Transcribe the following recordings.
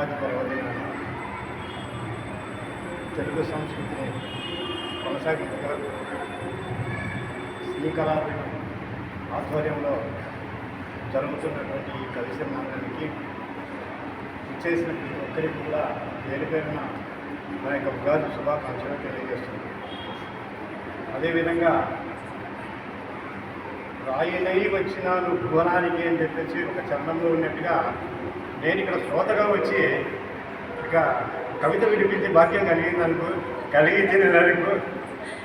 ఉగాది పర్వదిన తెలుగు సంస్కృతిని కొనసాగించగా శ్రీకళాపీఠం ఆధ్వర్యంలో జరుగుతున్నటువంటి ఈ కవి సమ్మానానికి ఇచ్చేసిన ప్రతి ఒక్కరికి కూడా పేరు పేరున మన యొక్క ఉగాది శుభాకాంక్షలు తెలియజేస్తుంది అదేవిధంగా రాయినై వచ్చినాను భువనానికి అని చెప్పేసి ఒక చరణంలో ఉన్నట్టుగా నేను ఇక్కడ శ్రోతగా వచ్చి ఇక కవిత వినిపించి భాగ్యం కలిగిందనుకో అనుకో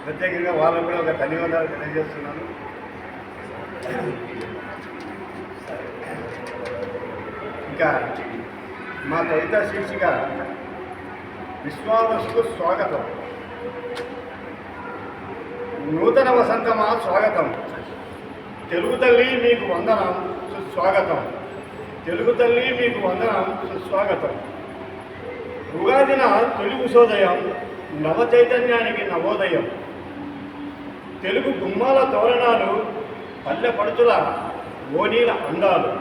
ప్రత్యేకంగా వాళ్ళకు కూడా ఒక ధన్యవాదాలు తెలియజేస్తున్నాను. ఇంకా మా కవిత శీర్షిక విశ్వావసుకు స్వాగతం. నూతన వసంతమా స్వాగతం. తెలుగు తల్లి మీకు వందనం సుస్వాగతం. తెలుగు తల్లి మీకు వందనం సుస్వాగతం. ఉగాదిన తొలి ఉషోదయం నవ చైతన్యానికి నవోదయం. తెలుగు గుమ్మాల తోరణాలు పల్లె పడుచుల ఓనీల అందాలు.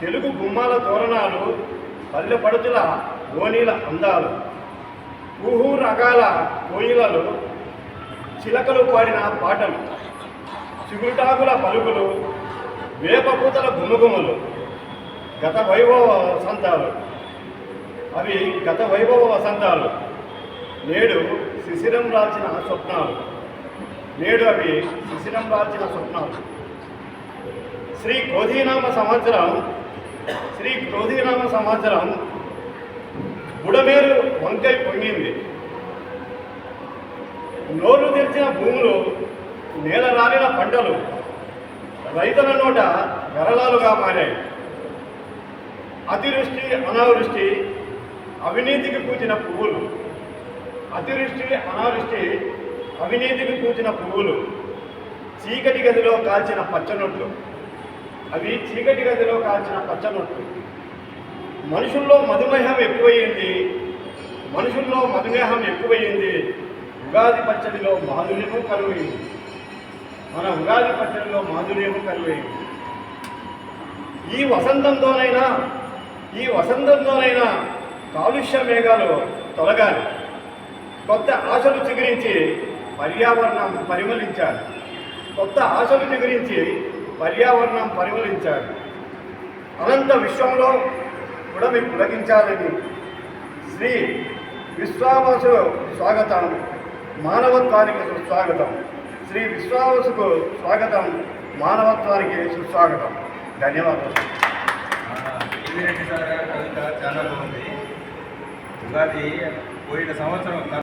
తెలుగు గుమ్మాల తోరణాలు పల్లె పడుచుల ఓనీల అందాలు. ఊహూ రకాల కోయిలలు చిలకలు పాడిన పాటలు. చిగుటాకుల పలుకులు వేపపూతల గుమగుమలు గత వైభవ వసంతాలు. అవి గత వైభవ వసంతాలు. నేడు శిశిరం రాల్చిన స్వప్నాలు. నేడు అవి శిశిరం రాల్చిన స్వప్నాలు. శ్రీ క్రోధీనామ సంవత్సరం శ్రీ క్రోధీనామ సంవత్సరం బుడమేరు వంకై పొంగింది నోరు తెరిచిన భూములు నేల రాలిన పంటలు రైతుల నోట గరళాలుగా మారాయి. అతివృష్టి అనావృష్టి అవినీతికి పూచిన పువ్వులు. అతివృష్టి అనావృష్టి అవినీతికి పూచిన పువ్వులు. చీకటి గదిలో కాల్చిన పచ్చనొట్లు అవి చీకటి గదిలో కాల్చిన పచ్చనొట్లు మనుషుల్లో మధుమేహం ఎక్కువయ్యింది మనుషుల్లో మధుమేహం ఎక్కువయ్యింది ఉగాది పచ్చడిలో మాధుర్యము కరువైంది మన ఉగాది పచ్చడిలో మాధుర్యము కరువైంది ఈ వసంతంతోనైనా ఈ వసంతంతోనైనా కాలుష్య మేఘాలు తొలగాలి. కొత్త ఆశలు చిగురించి పర్యావరణం పరిమళించాలి. కొత్త ఆశలు చిగురించి పర్యావరణం పరిమళించాలి. అనంత విశ్వంలో కూడా మీకు పులగించాలని శ్రీ విశ్వామసు స్వాగతం మానవత్వానికి స్వాగతం. శ్రీ విశ్వావసుకు స్వాగతం. మానవత్వానికి సుస్వాగతం. ధన్యవాదాలు. కవిత చాలా బాగుంది. ఉగాది పోయిన సంవత్సరం